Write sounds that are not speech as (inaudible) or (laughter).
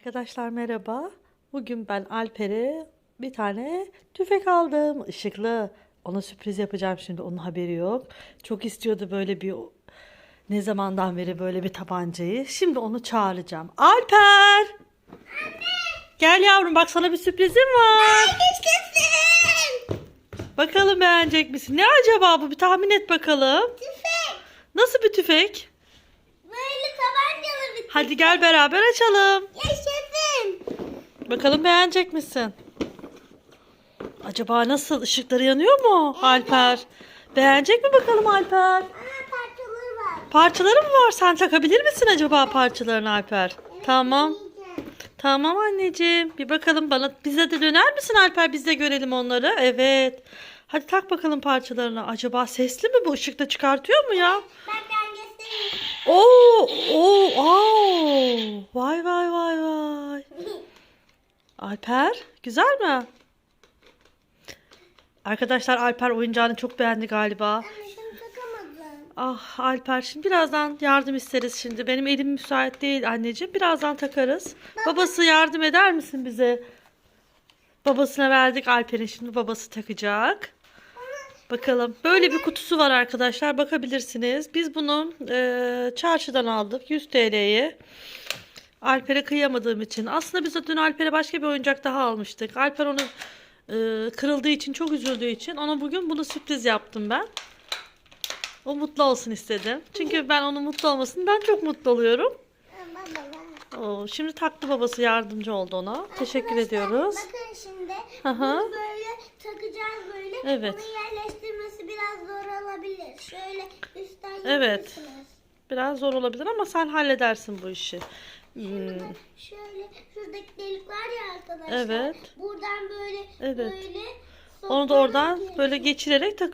Arkadaşlar merhaba. Bugün ben Alper'e bir tane tüfek aldım. ışıklı. Ona sürpriz yapacağım şimdi. Onun haberi yok. Çok istiyordu böyle bir ne zamandan beri böyle bir tabancayı. Şimdi onu çağıracağım. Alper! Gel yavrum bak sana bir sürprizim var. Bakalım beğenecek misin? Ne acaba bu? Bir tahmin et bakalım. Tüfek. Nasıl bir tüfek? Böyle tabancalı bir Hadi gel beraber açalım. Yaşasın. Bakalım beğenecek misin? Acaba nasıl? Işıkları yanıyor mu Alper? Beğenecek mi bakalım Alper? Aa parçaları var. Parçaları mı var? Sen takabilir misin acaba parçalarını Alper? Tamam. Yiyeceğim. Tamam anneciğim. Bir bakalım bana. Bize de döner misin Alper? Biz de görelim onları. Evet. Hadi tak bakalım parçalarını. Acaba sesli mi bu? Işıkta çıkartıyor mu ya? Ben ben göstereyim. Oo, oo, oo. Vay vay vay vay. (laughs) Alper, güzel mi? Arkadaşlar Alper oyuncağını çok beğendi galiba. Ah Alper şimdi birazdan yardım isteriz şimdi. Benim elim müsait değil anneciğim. Birazdan takarız. Babası yardım eder misin bize? Babasına verdik Alper'in şimdi babası takacak. Bakalım. Böyle bir kutusu var arkadaşlar. Bakabilirsiniz. Biz bunu e, çarşıdan aldık. 100 TL'ye. Alper'e kıyamadığım için. Aslında biz de dün Alper'e başka bir oyuncak daha almıştık. Alper onu e, kırıldığı için, çok üzüldüğü için ona bugün bunu sürpriz yaptım ben. O mutlu olsun istedim. Çünkü ben onun mutlu olmasından çok mutlu oluyorum. Oo, şimdi taktı babası yardımcı oldu ona. Teşekkür Arkadaşlar, ediyoruz. Bakın şimdi. Bunu böyle takacağız böyle. Evet. Bunu yerleştirmesi biraz zor olabilir. Şöyle üstten Evet. Biraz zor olabilir ama sen halledersin bu işi. Hmm, Şöyle şuradaki delik var ya arkadaşlar. Evet. Buradan böyle Evet. böyle Onu da sokarak oradan böyle geçirerek takıyorsun.